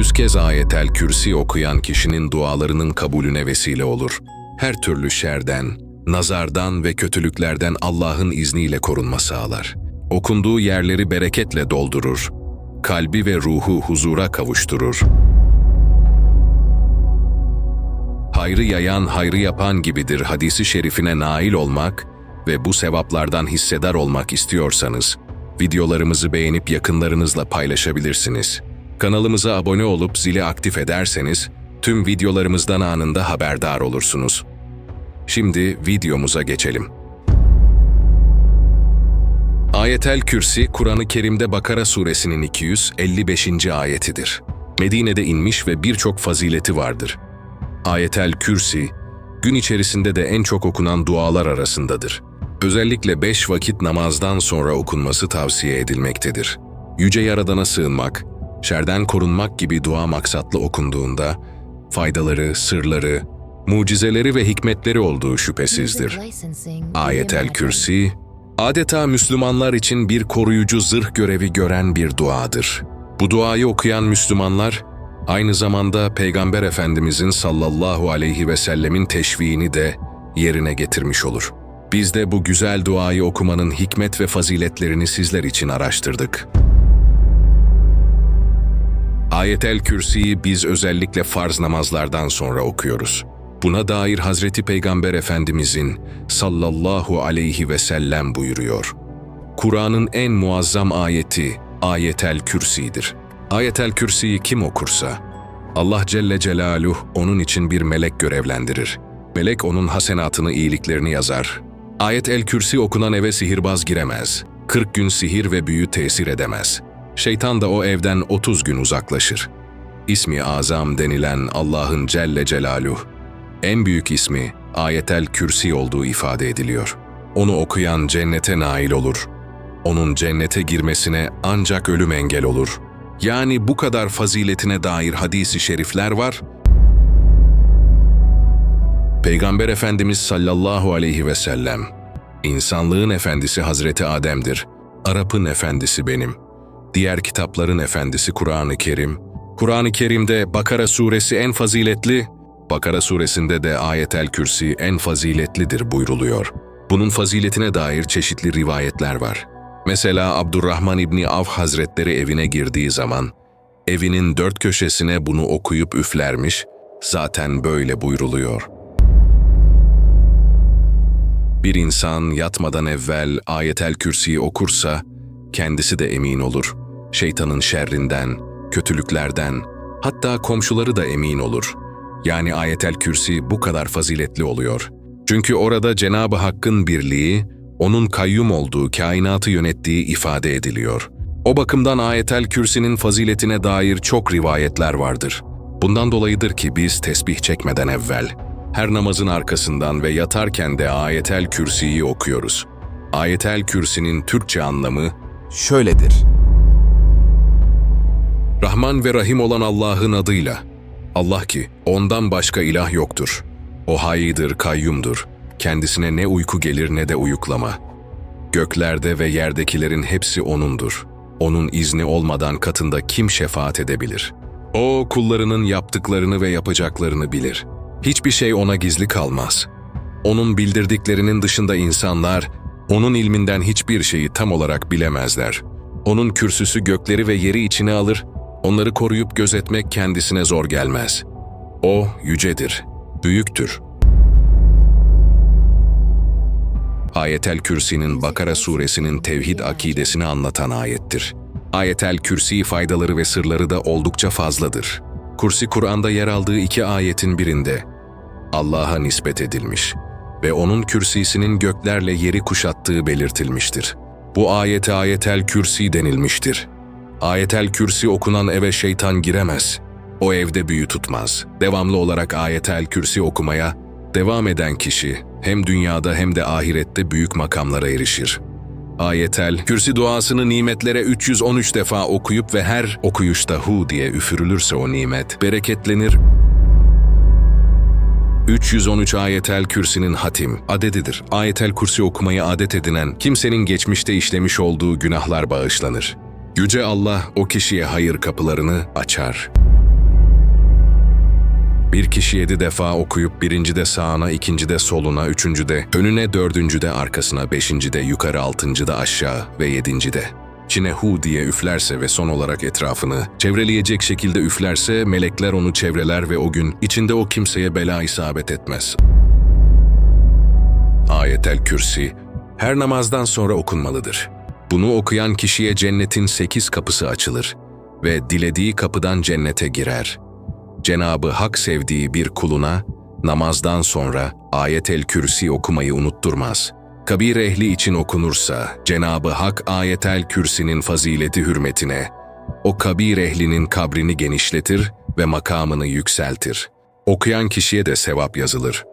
Yüz kez ayetel kürsi okuyan kişinin dualarının kabulüne vesile olur. Her türlü şerden, nazardan ve kötülüklerden Allah'ın izniyle korunma sağlar. Okunduğu yerleri bereketle doldurur. Kalbi ve ruhu huzura kavuşturur. Hayrı yayan, hayrı yapan gibidir hadisi şerifine nail olmak ve bu sevaplardan hissedar olmak istiyorsanız, videolarımızı beğenip yakınlarınızla paylaşabilirsiniz. Kanalımıza abone olup zili aktif ederseniz, tüm videolarımızdan anında haberdar olursunuz. Şimdi videomuza geçelim. Ayetel Kürsi, Kur'an-ı Kerim'de Bakara suresinin 255. ayetidir. Medine'de inmiş ve birçok fazileti vardır. Ayetel Kürsi, gün içerisinde de en çok okunan dualar arasındadır. Özellikle beş vakit namazdan sonra okunması tavsiye edilmektedir. Yüce Yaradan'a sığınmak, şerden korunmak gibi dua maksatlı okunduğunda, faydaları, sırları, mucizeleri ve hikmetleri olduğu şüphesizdir. Ayetel Kürsi, adeta Müslümanlar için bir koruyucu zırh görevi gören bir duadır. Bu duayı okuyan Müslümanlar, aynı zamanda Peygamber Efendimizin sallallahu aleyhi ve sellemin teşviğini de yerine getirmiş olur. Biz de bu güzel duayı okumanın hikmet ve faziletlerini sizler için araştırdık. Ayetel Kürsi'yi biz özellikle farz namazlardan sonra okuyoruz. Buna dair Hazreti Peygamber Efendimizin sallallahu aleyhi ve sellem buyuruyor. Kur'an'ın en muazzam ayeti Ayetel Kürsi'dir. Ayetel Kürsi'yi kim okursa, Allah Celle Celaluhu onun için bir melek görevlendirir. Melek onun hasenatını, iyiliklerini yazar. Ayet el Kürsi okunan eve sihirbaz giremez. 40 gün sihir ve büyü tesir edemez. Şeytan da o evden 30 gün uzaklaşır. İsmi Azam denilen Allah'ın Celle Celaluhu, en büyük ismi Ayetel Kürsi olduğu ifade ediliyor. Onu okuyan cennete nail olur. Onun cennete girmesine ancak ölüm engel olur. Yani bu kadar faziletine dair hadisi şerifler var. Peygamber Efendimiz sallallahu aleyhi ve sellem, insanlığın efendisi Hazreti Adem'dir. Arap'ın efendisi benim. Diğer kitapların efendisi Kur'an-ı Kerim. Kur'an-ı Kerim'de Bakara suresi en faziletli, Bakara suresinde de Ayetel Kürsi en faziletlidir buyruluyor. Bunun faziletine dair çeşitli rivayetler var. Mesela Abdurrahman İbni Avf Hazretleri evine girdiği zaman, evinin dört köşesine bunu okuyup üflermiş, zaten böyle buyruluyor. Bir insan yatmadan evvel Ayetel Kürsi'yi okursa, kendisi de emin olur. Şeytanın şerrinden, kötülüklerden, hatta komşuları da emin olur. Yani Ayetel Kürsi bu kadar faziletli oluyor. Çünkü orada Cenab-ı Hakk'ın birliği, onun kayyum olduğu, kainatı yönettiği ifade ediliyor. O bakımdan Ayetel Kürsi'nin faziletine dair çok rivayetler vardır. Bundan dolayıdır ki biz tesbih çekmeden evvel, her namazın arkasından ve yatarken de Ayetel Kürsi'yi okuyoruz. Ayetel Kürsi'nin Türkçe anlamı şöyledir. Rahman ve Rahim olan Allah'ın adıyla. Allah ki ondan başka ilah yoktur. O hayıdır, kayyumdur. Kendisine ne uyku gelir ne de uyuklama. Göklerde ve yerdekilerin hepsi O'nundur. O'nun izni olmadan katında kim şefaat edebilir? O kullarının yaptıklarını ve yapacaklarını bilir. Hiçbir şey O'na gizli kalmaz. O'nun bildirdiklerinin dışında insanlar, O'nun ilminden hiçbir şeyi tam olarak bilemezler. O'nun kürsüsü gökleri ve yeri içine alır, onları koruyup gözetmek kendisine zor gelmez. O yücedir, büyüktür. Ayetel Kürsi'nin Bakara suresinin tevhid akidesini anlatan ayettir. Ayetel Kürsi faydaları ve sırları da oldukça fazladır. Kursi Kur'an'da yer aldığı iki ayetin birinde Allah'a nispet edilmiş ve onun kürsisinin göklerle yeri kuşattığı belirtilmiştir. Bu ayete ayetel kürsi denilmiştir. Ayetel kürsi okunan eve şeytan giremez. O evde büyü tutmaz. Devamlı olarak ayetel kürsi okumaya devam eden kişi hem dünyada hem de ahirette büyük makamlara erişir. Ayetel, kürsi duasını nimetlere 313 defa okuyup ve her okuyuşta hu diye üfürülürse o nimet, bereketlenir. 313 ayetel kürsinin hatim, adedidir. Ayetel kursi okumayı adet edinen kimsenin geçmişte işlemiş olduğu günahlar bağışlanır. Yüce Allah o kişiye hayır kapılarını açar. Bir kişi yedi defa okuyup birinci de sağına, ikinci de soluna, üçüncü de önüne, dördüncü de arkasına, beşinci de yukarı, altıncı da aşağı ve yedinci de. Çine hu diye üflerse ve son olarak etrafını çevreleyecek şekilde üflerse melekler onu çevreler ve o gün içinde o kimseye bela isabet etmez. Ayetel Kürsi her namazdan sonra okunmalıdır. Bunu okuyan kişiye cennetin sekiz kapısı açılır ve dilediği kapıdan cennete girer. Cenabı Hak sevdiği bir kuluna namazdan sonra Ayetel Kürsi okumayı unutturmaz. Kabir ehli için okunursa Cenabı Hak Ayetel Kürsi'nin fazileti hürmetine o kabir ehlinin kabrini genişletir ve makamını yükseltir. Okuyan kişiye de sevap yazılır.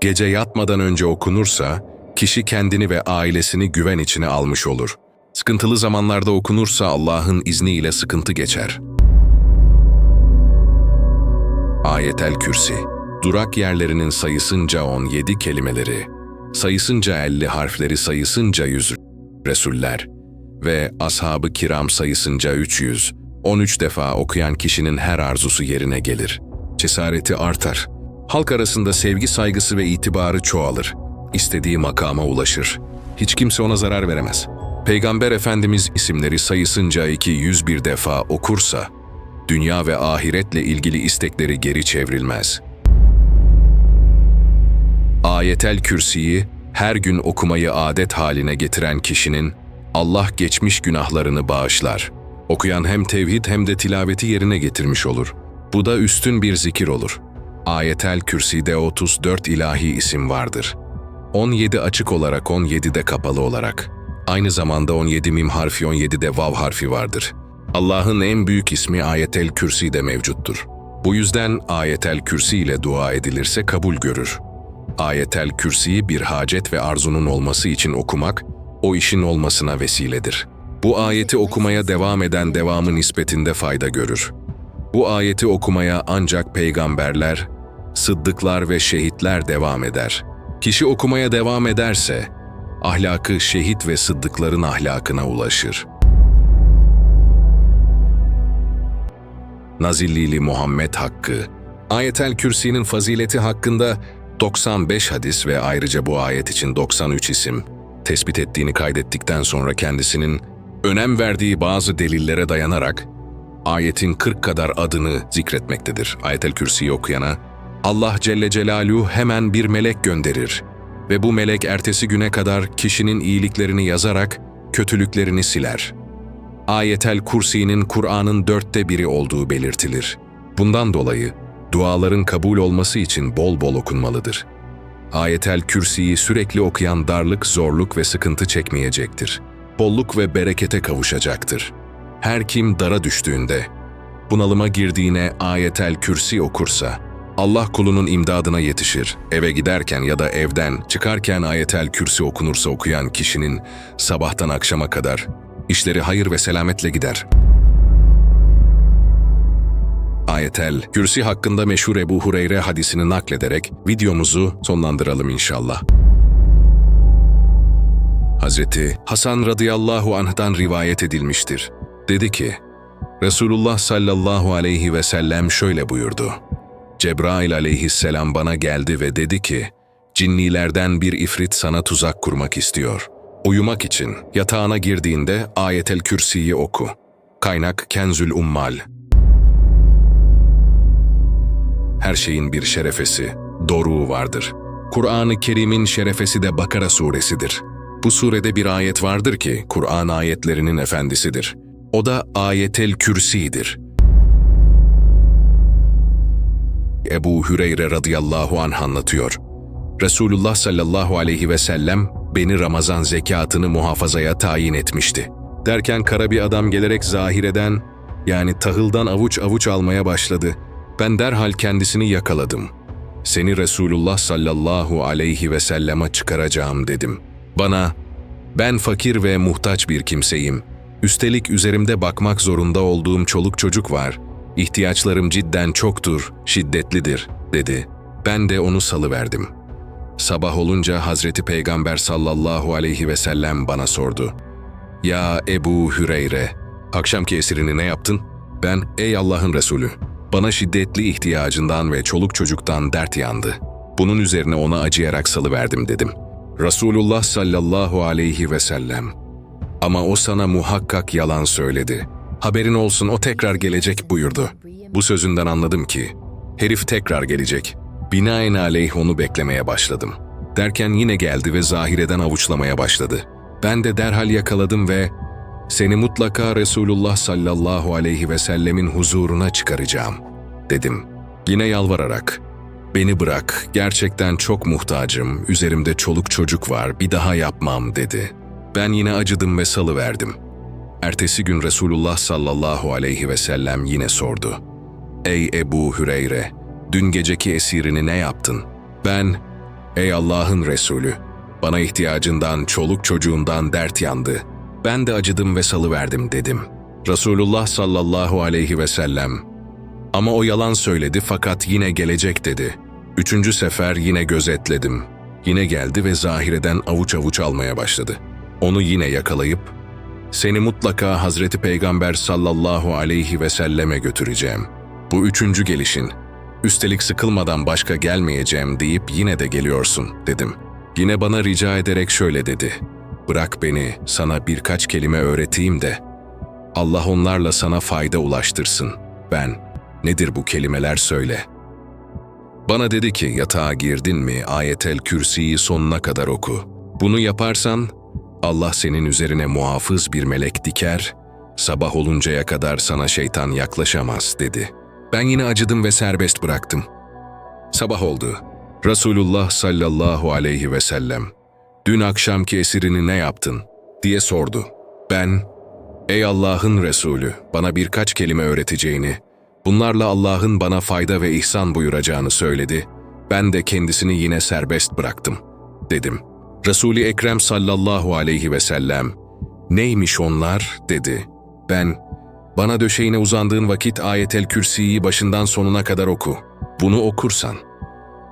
Gece yatmadan önce okunursa, kişi kendini ve ailesini güven içine almış olur. Sıkıntılı zamanlarda okunursa Allah'ın izniyle sıkıntı geçer. Ayetel Kürsi Durak yerlerinin sayısınca 17 kelimeleri, sayısınca 50 harfleri sayısınca 100 Resuller ve ashab-ı kiram sayısınca 300, 13 defa okuyan kişinin her arzusu yerine gelir. Cesareti artar. Halk arasında sevgi saygısı ve itibarı çoğalır. İstediği makama ulaşır. Hiç kimse ona zarar veremez. Peygamber Efendimiz isimleri sayısınca 201 defa okursa, dünya ve ahiretle ilgili istekleri geri çevrilmez. Ayetel Kürsi'yi her gün okumayı adet haline getiren kişinin Allah geçmiş günahlarını bağışlar. Okuyan hem tevhid hem de tilaveti yerine getirmiş olur. Bu da üstün bir zikir olur. Ayetel Kürsi'de 34 ilahi isim vardır. 17 açık olarak 17 de kapalı olarak. Aynı zamanda 17 mim harfi 17 de vav harfi vardır. Allah'ın en büyük ismi Ayetel Kürsi'de mevcuttur. Bu yüzden Ayetel Kürsi ile dua edilirse kabul görür. Ayetel Kürsi'yi bir hacet ve arzunun olması için okumak, o işin olmasına vesiledir. Bu ayeti okumaya devam eden devamı nispetinde fayda görür. Bu ayeti okumaya ancak peygamberler, sıddıklar ve şehitler devam eder. Kişi okumaya devam ederse, ahlakı şehit ve sıddıkların ahlakına ulaşır. Nazillili Muhammed Hakkı Ayetel Kürsi'nin fazileti hakkında 95 hadis ve ayrıca bu ayet için 93 isim tespit ettiğini kaydettikten sonra kendisinin önem verdiği bazı delillere dayanarak ayetin 40 kadar adını zikretmektedir. Ayetel Kürsi'yi okuyana Allah Celle Celaluhu hemen bir melek gönderir ve bu melek ertesi güne kadar kişinin iyiliklerini yazarak kötülüklerini siler. Ayetel Kursi'nin Kur'an'ın dörtte biri olduğu belirtilir. Bundan dolayı duaların kabul olması için bol bol okunmalıdır. Ayetel Kürsi'yi sürekli okuyan darlık, zorluk ve sıkıntı çekmeyecektir. Bolluk ve berekete kavuşacaktır. Her kim dara düştüğünde, bunalıma girdiğine Ayetel Kürsi okursa, Allah kulunun imdadına yetişir. Eve giderken ya da evden çıkarken Ayetel Kürsi okunursa okuyan kişinin sabahtan akşama kadar işleri hayır ve selametle gider. Ayetel Kürsi hakkında meşhur Ebu Hureyre hadisini naklederek videomuzu sonlandıralım inşallah. Hazreti Hasan radıyallahu anh'dan rivayet edilmiştir. Dedi ki, Resulullah sallallahu aleyhi ve sellem şöyle buyurdu. Cebrail aleyhisselam bana geldi ve dedi ki, cinnilerden bir ifrit sana tuzak kurmak istiyor. Uyumak için yatağına girdiğinde Ayetel Kürsi'yi oku. Kaynak Kenzül Ummal. Her şeyin bir şerefesi, doruğu vardır. Kur'an-ı Kerim'in şerefesi de Bakara suresidir. Bu surede bir ayet vardır ki Kur'an ayetlerinin efendisidir. O da Ayetel Kürsi'dir. Ebu Hüreyre radıyallahu anh anlatıyor. Resulullah sallallahu aleyhi ve sellem beni Ramazan zekatını muhafazaya tayin etmişti. Derken kara bir adam gelerek zahireden yani tahıldan avuç avuç almaya başladı. Ben derhal kendisini yakaladım. Seni Resulullah sallallahu aleyhi ve selleme çıkaracağım dedim. Bana, ben fakir ve muhtaç bir kimseyim. Üstelik üzerimde bakmak zorunda olduğum çoluk çocuk var. İhtiyaçlarım cidden çoktur, şiddetlidir, dedi. Ben de onu salıverdim. Sabah olunca Hazreti Peygamber sallallahu aleyhi ve sellem bana sordu. Ya Ebu Hüreyre, akşamki esirini ne yaptın? Ben, ey Allah'ın Resulü, Bana şiddetli ihtiyacından ve çoluk çocuktan dert yandı. Bunun üzerine ona acıyarak salıverdim dedim. Resulullah sallallahu aleyhi ve sellem. Ama o sana muhakkak yalan söyledi. Haberin olsun o tekrar gelecek buyurdu. Bu sözünden anladım ki, herif tekrar gelecek. Binaenaleyh onu beklemeye başladım. Derken yine geldi ve zahireden avuçlamaya başladı. Ben de derhal yakaladım ve seni mutlaka Resulullah sallallahu aleyhi ve sellemin huzuruna çıkaracağım, dedim. Yine yalvararak, beni bırak, gerçekten çok muhtacım, üzerimde çoluk çocuk var, bir daha yapmam, dedi. Ben yine acıdım ve salıverdim. Ertesi gün Resulullah sallallahu aleyhi ve sellem yine sordu. Ey Ebu Hüreyre, dün geceki esirini ne yaptın? Ben, ey Allah'ın Resulü, bana ihtiyacından, çoluk çocuğundan dert yandı. Ben de acıdım ve salıverdim dedim. Resulullah sallallahu aleyhi ve sellem, ama o yalan söyledi fakat yine gelecek dedi. Üçüncü sefer yine gözetledim. Yine geldi ve zahireden avuç avuç almaya başladı. Onu yine yakalayıp, seni mutlaka Hazreti Peygamber sallallahu aleyhi ve selleme götüreceğim. Bu üçüncü gelişin. Üstelik sıkılmadan başka gelmeyeceğim deyip yine de geliyorsun dedim. Yine bana rica ederek şöyle dedi. Bırak beni sana birkaç kelime öğreteyim de Allah onlarla sana fayda ulaştırsın. Ben, nedir bu kelimeler söyle. Bana dedi ki yatağa girdin mi ayetel kürsiyi sonuna kadar oku. Bunu yaparsan Allah senin üzerine muhafız bir melek diker, sabah oluncaya kadar sana şeytan yaklaşamaz dedi. Ben yine acıdım ve serbest bıraktım. Sabah oldu. Resulullah sallallahu aleyhi ve sellem, dün akşamki esirini ne yaptın diye sordu. Ben, ey Allah'ın Resulü bana birkaç kelime öğreteceğini, bunlarla Allah'ın bana fayda ve ihsan buyuracağını söyledi. Ben de kendisini yine serbest bıraktım, dedim.'' Resul-i Ekrem sallallahu aleyhi ve sellem, neymiş onlar dedi. Ben, bana döşeğine uzandığın vakit ayetel kürsiyi başından sonuna kadar oku. Bunu okursan,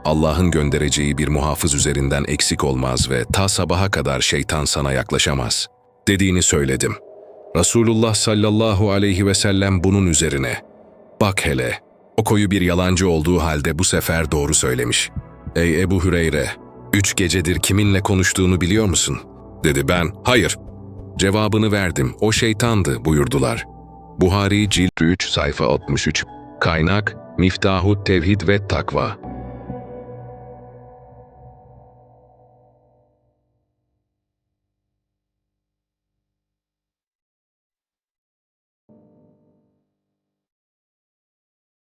Allah'ın göndereceği bir muhafız üzerinden eksik olmaz ve ta sabaha kadar şeytan sana yaklaşamaz. Dediğini söyledim. Resulullah sallallahu aleyhi ve sellem bunun üzerine, bak hele, o koyu bir yalancı olduğu halde bu sefer doğru söylemiş. Ey Ebu Hüreyre, Üç gecedir kiminle konuştuğunu biliyor musun? Dedi ben, hayır. Cevabını verdim, o şeytandı buyurdular. Buhari cilt 3 sayfa 63. Kaynak, Miftahut Tevhid ve Takva.